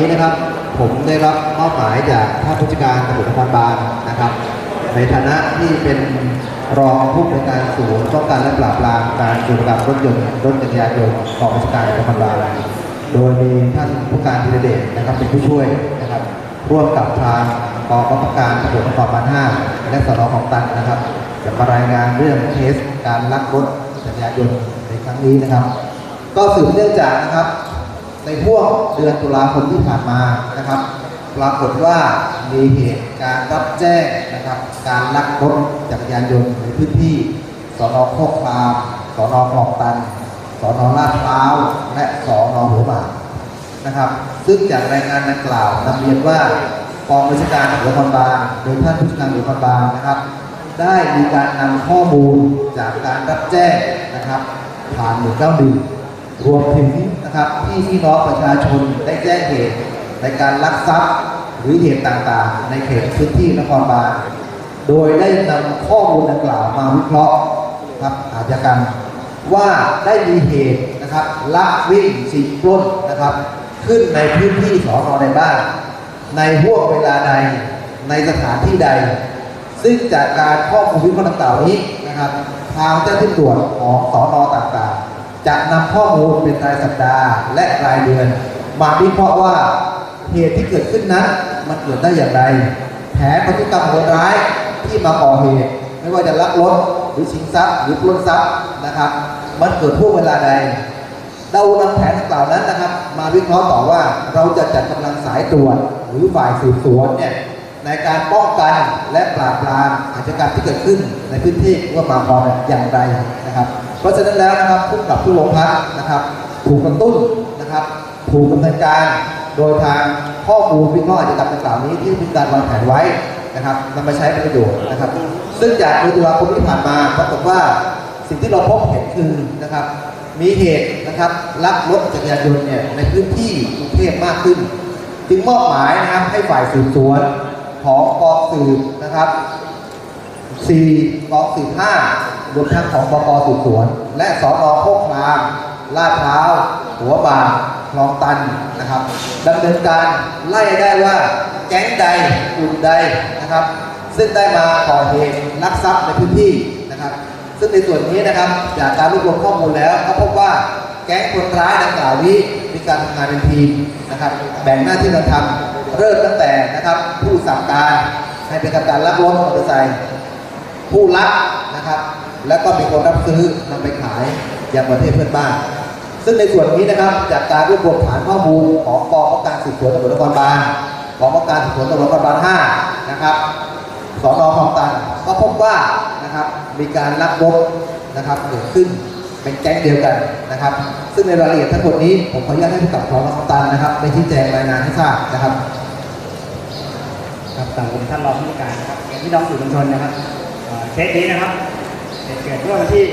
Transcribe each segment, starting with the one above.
นี้นะครับ ผมได้รับมอบหมายจากท่านผู้จัดการตำรวจนครบาลนะครับ ในฐานะที่เป็นรองผู้ในการศูนย์ป้องกันและปราบปรามการจุลกรรมรถยนต์รถจักรยานยนต์ของราชการนครบาลโดยมีท่านผู้การธีรเดชนะครับเป็นผู้ช่วยนะครับร่วมกับทางกองบังคับการตำรวจนครบาล5และสนของตันนะครับจะมารายงานเรื่องเคสการลักรถจักรยานยนต์ในครั้งนี้นะครับ ก็สืบเนื่องจากนะครับ ในห่วงเดือนตุลาคมที่ผ่านมานะครับ ปรากฏว่ามีเหตุการรับแจ้งนะครับ การลักรถจักรยานยนต์ในพื้นที่สอนอโคกครามสอนอคลองตันสอนอลาดพร้าวและสอนอหัวหมากนะครับ ซึ่งจากรายงานดังกล่าวนำเรียนว่ากองบัญชาการตำรวจนครบาลโดยท่านผู้จัดการตำรวจนครบาลนะครับ ได้มีการนำข้อมูลจากการรับแจ้งนะครับ ผ่าน191 รวมถึงนะครับที่พี่น้องประชาชนได้แจ้งเหตุในการลักทรัพย์หรือเหตุต่างๆ ในเขตพื้นที่นครบาลโดยได้นำข้อมูลดังกล่าวมาวิเคราะห์ครับอาชญากรรมว่าได้มีเหตุนะครับลักวิ่งชิงปล้นนะครับ ขึ้นในพื้นที่สอนอในบ้าน ในห่วงเวลาใดในสถานที่ใด ซึ่งจากการข้อมูลวิเคราะห์ต่างๆนี้นะครับ ทางเจ้าหน้าที่ตรวจของสอนอต่างๆ จะนำข้อมูลเป็นรายสัปดาห์ และรายเดือน มาวิเคราะห์ว่าเหตุที่เกิดขึ้นนั้นมันเกิดได้อย่างไร แผนพฤติกรรมคนร้ายที่มาก่อเหตุ ไม่ว่าจะลักรถหรือชิงทรัพย์หรือปล้นทรัพย์นะครับ มันเกิดช่วงเวลาใดเรานำแผนดังกล่าวนั้นนะครับ มาวิเคราะห์ต่อว่าเราจะจัดกำลังสายตรวจหรือฝ่ายสืบสวนเนี่ยในการป้องกันและปราบปรามอาชญากรรมที่เกิดขึ้นในพื้นที่ว่ามาพออย่างไรนะครับ เพราะฉะนั้นแล้วนะครับผู้กับผู้โรงพักนะครับถูกกระตุ้นนะครับถูกดำเนินการโดยทางข้อมูลวิเคราะห์อาชญากรรมดังกล่าวนี้ที่มีการวางแผนไว้นะครับนำมาใช้เป็นประโยชน์นะครับ ซึ่งจากเดือนตุลาคมที่ผ่านมาปรากฏว่าสิ่งที่เราพบเห็นคือนะครับ มีเหตุนะครับลักรถจักรยานยนต์เนี่ยในพื้นที่กรุงเทพมากขึ้น จึงมอบหมายนะครับให้ฝ่ายสืบสวนของกองสืบนะครับ4กองสืบ5 รวมทั้งของบกสืบสวน และสอนอโคกครามลาดพร้าว หัวบางคลองตันนะครับดำเนินการไล่ได้ว่าแก๊งใดกลุ่มใดนะครับ ซึ่งได้มาก่อเหตุลักทรัพย์ในพื้นที่นะครับ ซึ่งในส่วนนี้นะครับ จากการรวบรวมข้อมูลแล้วก็พบว่าแก๊งคนร้ายดังกล่าวนี้มีการทำงานเป็นทีมนะครับ แบ่งหน้าที่กันทำเริ่มตั้งแต่นะครับ ผู้สั่งการให้เป็นการลักรถมอเตอร์ไซค์ผู้รับนะครับ แล้วก็มีคนรับซื้อนำไปขายอย่างประเทศเพื่อนบ้านซึ่งในส่วนนี้นะครับจากการรวบรวมฐานข้อมูลของกองบังคับการสืบสวนตำรวจนครบาลกองบังคับการสืบสวนตำรวจนครบาล5นะครับสอนอคลองตันก็พบว่านะครับมีการลักรถนะครับเกิดขึ้นเป็นแก๊งเดียวกันนะครับ ซึ่งในรายละเอียดทั้งหมดนี้ผมขออนุญาตให้ผู้กับสอนอคลองตันนะครับได้ชี้แจงรายงานให้ทราบนะครับครับต่างผมท่านรองผู้การครับพี่น้องสื่อมวลชนนะครับเอ่อเคสนี้นะครับ เกิดเมื่อวันที่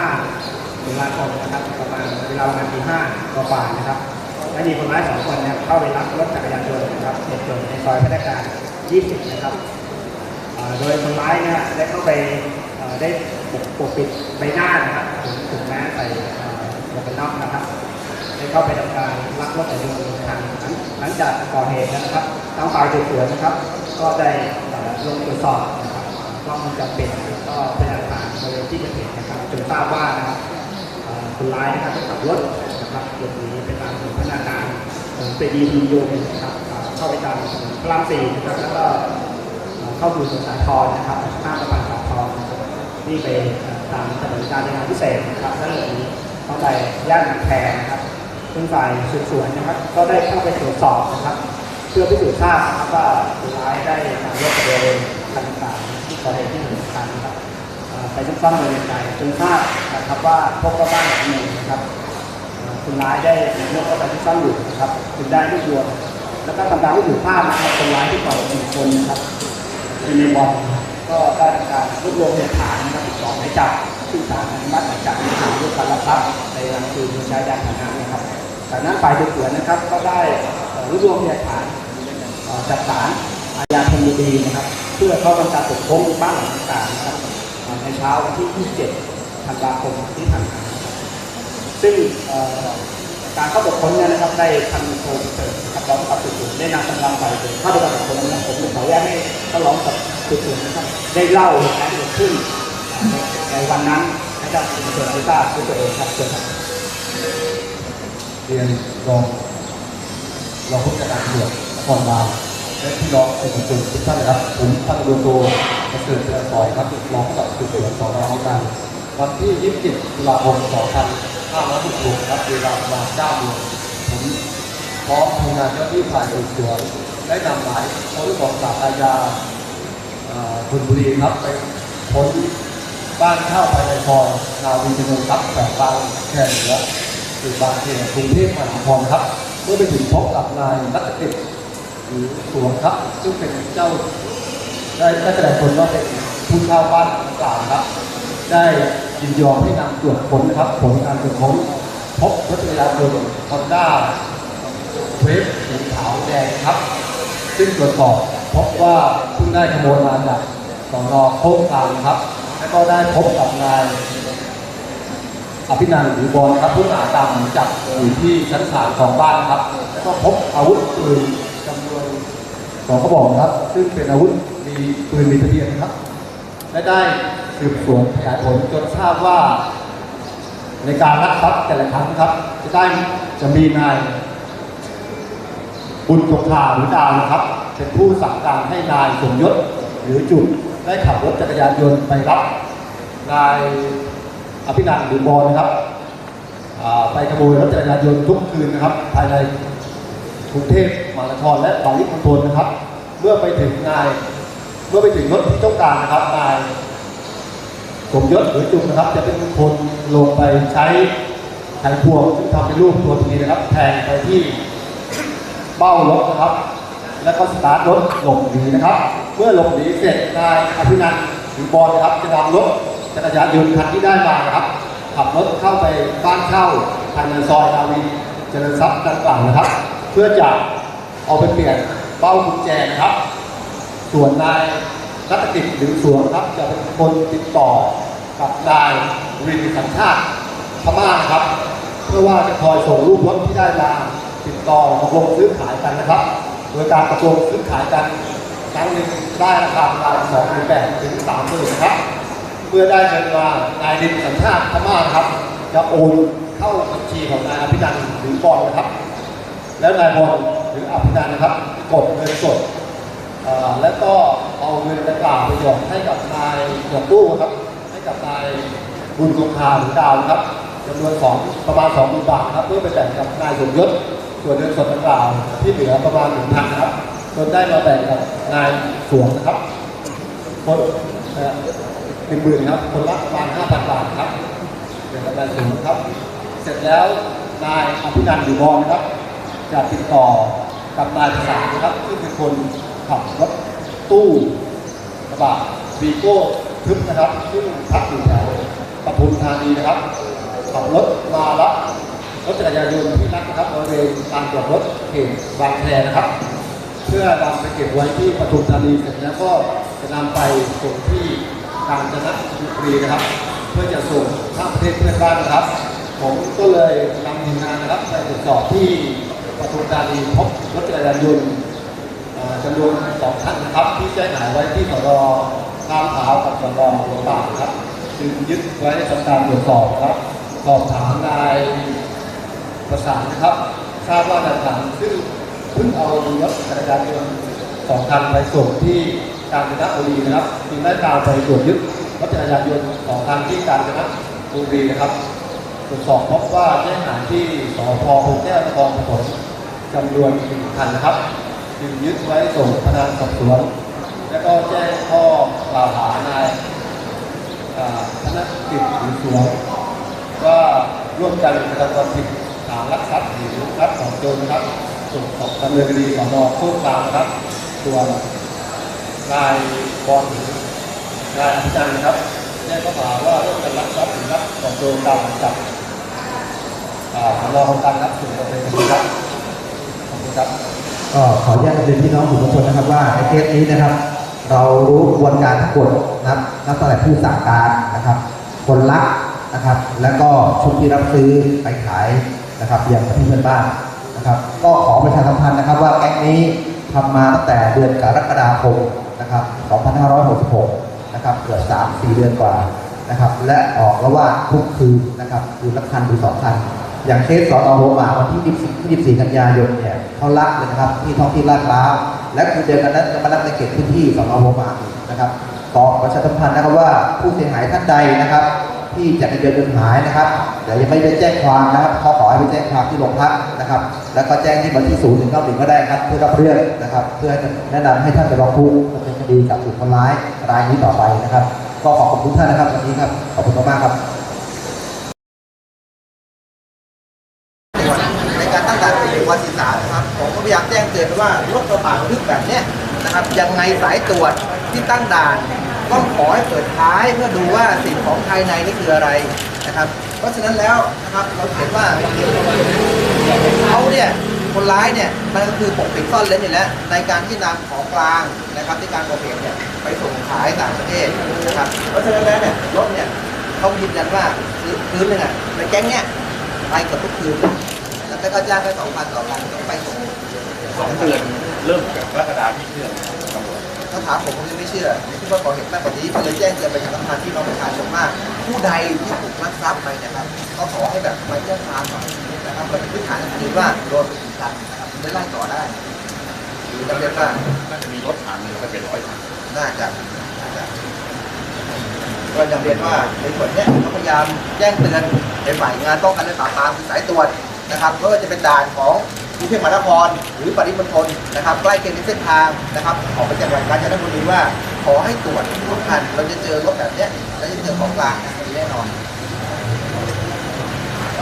5 ตุลาคมนะครับ ประมาณเวลาประมาณตี5กว่าๆนะครับและมีคนร้ายสองคนเนี่ยเข้าไปรับรถจักรยานยนต์นะครับเหตุเกิดในซอยพัฒนาการ 20 นะครับ โดยคนร้ายเนี่ยได้เข้าไปได้ปกปิดใบหน้านะครับถึงถึงแม้ใส่เอ่อหมวกกันน็อกนะครับได้เข้าไปทำการลักรถจักรยานยนต์ทางหลังจากก่อเหตุนะครับทางฝ่ายสืบสวนนะครับ ก็ได้ลงตรวจสอบนะครับกล้องวงจรปิดก็เป็น หลักฐานบริเวณที่เกิดเหตุนะครับจนทราบว่านะครับคนร้ายนะครับได้ขับรถนะครับหลบหนีไปตามถนนพนาการถนนเปรีดีโยมนะครับเข้าไปตามถนนพระรามสี่นะครับแล้วก็เข้าสู่สวนสาทรนะครับข้ามสะพานสาทรนะครับนี่ไปตามถนนการจราจรพิเศษนะครับแล้วหลบหนีเข้าไปย่านหนังแคนะครับซึ่งฝ่ายสืบสวนนะครับ ก็ได้เข้าไปตรวจสอบนะครับ เพื่อพิสูจน์ทราบนะครับว่าคนร้ายได้นำรถจักรยานยนต์คันต่างที่ก่อเหตุที่หนึ่งคันนะครับ ไปซ่อมๆโดยในใจจนทราบนะครับว่าพบว่าบ้านหลังหนึ่งนะครับคนร้ายได้นำรถเข้าไปที่ซ่อมอยู่นะครับจึงได้รวบรวมแล้วก็ทำการพิสูจน์ทราบนะครับคนร้ายที่ก่อเหตุหนึ่งคนนะครับเป็นในบอลก็ได้ทำการรวบรวมหลักฐานนะครับติดต่อหมายจับซึ่งศาลอนุมัติหมายจับในฐานร่วมกันลักทรัพย์ในรังคืนโดยใช้ยานพาหนะนะครับจากนั้นฝ่ายสืบสวนนะครับ ก็ได้รวบรวมพยานฐานจากศาลอาญาธนบุรีนะครับ เพื่อเข้าทำการตรวจค้นบ้านหลังต่างๆนะครับ ในเช้าวันที่ 27 ธันวาคมที่ผ่านมาซึ่งการเข้าตรวจค้นเนี่ยนะครับได้พันโทเสริมกับร้องกับสืบสวนได้นำกำลังไปเข้าไปตรวจค้นนะผมขออนุญาตให้ท่านร้องกับสืบสวนนะครับได้เล่าเหตุการณ์ที่เกิดขึ้นในวันนั้นให้กับสืบสวนได้ทราบด้วยตัวเองครับเชิญครับเรียนรองรองผู้จัดการตำรวจนครบาล และพี่น้องประชาชนทุกท่านนะครับผมพันตำรวจโทประเสริฐเจริญซอยครับรองผู้กับสืบสวนสอนอของการวันที่ 27ตุลาคม2566ครับเวลาประมาณ9โมงผมพร้อมทำงานเจ้าที่ฝ่ายสืบสวนได้นำหมายค้นของศาลอาญาธนบุรีครับไปค้นบ้านเช่าภายในซอยนาวีจำนวนครับแปดบางแค่เหนือคือบางเขนกรุงเทพมหานครครับ เมื่อไปถึงพบกับนายรัตติด หรือสวงครับ ซึ่งเป็นเจ้า ได้ได้แสดงตนว่าเป็นผู้เช่าบ้านกล่าวครับ ได้ยินยอมให้นำตรวจค้นนะครับ ผลการตรวจค้นพบรถจักรยานยนต์ฮอนด้าเวฟสีขาวแดงครับ ซึ่งตรวจสอบพบว่าเพิ่งได้ขโมยมาจากสอนอโคกคามครับ แล้วก็ได้พบกับนายอภินันหรือบอลครับผู้ต้องหาตามจับอยู่ที่ชั้นศาลของบ้านครับ แล้วก็พบอาวุธปืน สองกระบอกครับ ซึ่งเป็นอาวุธมีปืนมีทะเบียนครับ และได้สืบสวนขยายผลจนทราบว่า ในการลักทรัพย์แต่ละครั้งครับ จะได้จะมีนายบุญสงคาหรือดาวนะครับ เป็นผู้สั่งการให้นายสมยศหรือจุดได้ขับรถจักรยานยนต์ไปรับนายอภินันหรือบอลนะครับไปขโมยรถจักรยานยนต์ทุกคืนนะครับ ภายใน กรุงเทพมหานครและปริมณฑลนะครับ เมื่อไปถึงนาย เมื่อไปถึงรถที่ต้องการนะครับนายสมยศหรือจุกนะครับ จะเป็นคนลงไปใช้ไขควงซึ่งทำเป็นรูปตัวทีนะครับแทงไปที่เบ้ารถนะครับ แล้วก็สตาร์ทรถหลบหนีนะครับ เมื่อหลบหนีเสร็จนายอภินันท์หรือบอลนะครับจะนำรถจักรยานยนต์คันที่ได้มานะครับ ขับรถเข้าไปบ้านเช่าภายในซอยนาวีเจริญทรัพย์ดังกล่าวนะครับ เพื่อจะเอาไปเปลี่ยนเบ้ากุญแจนะครับ ส่วนนายรัตติดหรือสวงครับ จะเป็นคนติดต่อกับนายรินสัญชาติพม่าครับ เพื่อว่าจะคอยส่งรูปรถที่ได้มาติดต่อตกลงซื้อขายกันนะครับ โดยการตกลงซื้อขายกันครั้งหนึ่งได้ราคาประมาณสองหมื่นแปดถึงสามหมื่นครับ เมื่อได้เงินมานายรินสัญชาติพม่าครับ จะโอนเข้าบัญชีของนายอภินันท์หรือบอลนะครับ แล้วนายบอลหรืออภินันนะครับกดเงินสดและก็เอาเงินดังกล่าวไปหยอดให้กับนายหยอดตู้ครับ ให้กับนายบุญสงคราหรือดาวครับจำนวนสองประมาณสองหมื่นบาทครับเพื่อไปแบ่งกับนายสมยศส่วนเงินสดดังกล่าวที่เหลือประมาณหนึ่งพันครับจนได้มาแบ่งกับนายสวงนะครับคนเอ่อหนึ่งหมื่นครับคนละประมาณห้าพันบาทครับแบ่งกับนายสวงครับ เสร็จแล้วนายอภินันท์หรือบอลนะครับ จะติดต่อกับนายประสานนะครับ ซึ่งเป็นคนขับรถตู้กระบะวีโก้ทึบนะครับ ซึ่งพักอยู่แถวปทุมธานีนะครับขับรถมารับรถจักรยานยนต์ที่นักนะครับบริเวณลานจอดรถเขตบางแคนะครับ เพื่อนำไปเก็บไว้ที่ปทุมธานีเสร็จแล้วก็จะนำไปส่งที่กาญจนบุรีนะครับ เพื่อจะส่งข้ามประเทศเพื่อนบ้านนะครับ ผมก็เลยนำทีมงานนะครับไปตรวจสอบที่ ปทุมธานีพบรถจักรยานยนต์จำนวนสองคันนะครับ ที่แจ้งหายไว้ที่สนข้ามขาวกับสนหัวป่ากครับจึงยึดไว้ทำการตรวจสอบครับ สอบถามนายประสานนะครับทราบว่านายประสานซึ่งเพิ่งเอารถจักรยานยนต์สองคันไปส่งที่กาญจนบุรีนะครับจึงได้ตามไปตรวจยึดรถจักรยานยนต์สองคันที่กาญจนบุรีนะครับตรวจสอบพบว่าแจ้งหายที่สพพงแก้วนครปฐม จำนวนหนึ่งคันนครับจึงยึดไว้ส่งพนักงานสอบสวน แล้วก็แจ้งข้อกล่าวหานายธนกิจหรือสวงว่าร่วมกันกระทำความผิดฐานลักทรัพย์หรือรับของโจรครับส่งสอบดำเนินคดีสอนอโคกคามครับ ส่วนนายบอลหรือนายอภิจันทร์ครับแจ้งข้อหาว่าร่วมกันลักทรัพย์หรือรับของโจรตามจับอ่าสอนอของการรับส่วนดำเนินคดีครับ ครับก็ขออนุญาตเรียนพี่น้องสื่อมวลชนนะครับว่าในเคสนี้นะครับ เรารู้กระบวนการทั้งหมดนะครับนับตั้งแต่ผู้สั่งการนะครับ คนรับนะครับ แล้วก็ชุดที่รับซื้อไปขายนะครับยังประเทศเพื่อนบ้านนะครับ ก็ขอประชาสัมพันธ์นะครับ ว่าแก๊งนี้ทำมาตั้งแต่เดือนกรกฎาคมนะครับ 2566 นะครับเกือบ3-4 เดือนกว่านะครับ และออกระหว่างทุกคืนนะครับคืนละคันหรือสองคัน อย่างเคสสอนอโรมาวันที่24 24 กันยายนเนี่ยเขาลักเลยนะครับที่ท้องที่ลาดพร้าวและคือเดือนกันนั้นจะมาลักในเขตพื้นที่สอนอโรมาอีกนะครับขอประชาสัมพันธ์นะครับว่าผู้เสียหายท่านใดนะครับ ที่จักรยานยนต์หายนะครับแต่ยังไม่ได้แจ้งความนะครับเขาขอให้ไปแจ้งความที่โรงพักนะครับ แล้วก็แจ้งที่บัญชีศูนย์หนึ่งเก้าหนึ่งก็ได้ครับเพื่อรับเรื่องนะครับ เพื่อแนะนำให้ท่านไปร้องทุกข์ดำเนินคดีกับกลุ่มคนร้ายรายนี้ต่อไปนะครับ ก็ขอขอบคุณท่านนะครับวันนี้ครับขอบคุณมากๆครับ ในการตั้งด่านเป็นวั นที่สามนะครับผมก็พยายามแจ้งเตือนไปว่ารถกระบะทึกแบบเนี้ยนะครับยังไงสายตรวจที่ตั้งด่านต้องขอให้เปิดท้ายเพื่อดูว่าสิ่งของภายในนี่คืออะไรนะครับ เพราะฉะนั้นแล้วนะครับเราเห็นว่าเขาเนี่ยคนร้ายเนี่ยมันก็คือปกปิดซ่อนเล้นอยู่แล้วในการที่นำของกลางนะครับที่การก่อเหตุเนี่ยไปส่งขายต่างประเทศนะครับ เพราะฉะนั้นแล้วเนี่ยรถเนี่ยเขายืนยันว่าคืนคืนหนึงอะในแก๊งเนี่ยไปเกือบทุกคืน แล้วก็จ้างแค่สองพันต่อวันต้องไปส่งสองเดือนเริ่มจากกรกฎาที่เชื่อตำรวจถ้าถามผมผมยังไม่เชื่อที่ว่าก่อเหตุมากกว่านี้ก็เลยแจ้งเตือนไปยังสำคัญที่น้องประชาชนมาก ผู้ใดที่ถูกลักทรัพย์ไปเนะครับก็ขอให้แบบมาแจ้งความหน่อยนะครับก็เป็นพื้นฐานทันทีว่าโดนไปกี่ครั้งนะครับถึงได้ไล่ต่อได้หรือจำเป็นว่าน่าจะมีรถผ่านหนึ่งไปเป็นร้อยคันน่าจะน่าจะก็ยังเรียนว่าในส่วนเนี้ยเขาพยายามแจ้งเตือนในฝ่ายงานป้องกันและปราบปรามคือสายตรวจ นะครับไม่ว่าจะเป็นด่านของกรุงเทพมหานครหรือปริมณฑลนะครับ ใกล้เคียงในเส้นทางนะครับออกไปจากจังหวัดกาญจนบุรีว่า ขอให้ตรวจทุกคันเราจะเจอรถแบบเนี้ยและจะเจอของกลางแน่นอน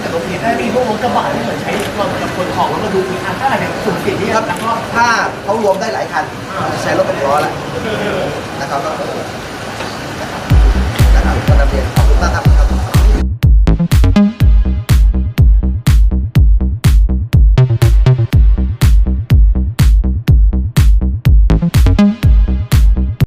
แต่ตรงนี้ได้มีพวกรถกระบะที่เหมือนใช้เราจะขนของแล้วมาดูมีอันเท่าไหร่เนี่ยสุ่มเสี่ยงที่จะลักลอบถ้าเขารวมได้หลายคันจะใช้รถกระบะแล้วนะครับนะครับก็นำเรียนขอบคุณมากครับ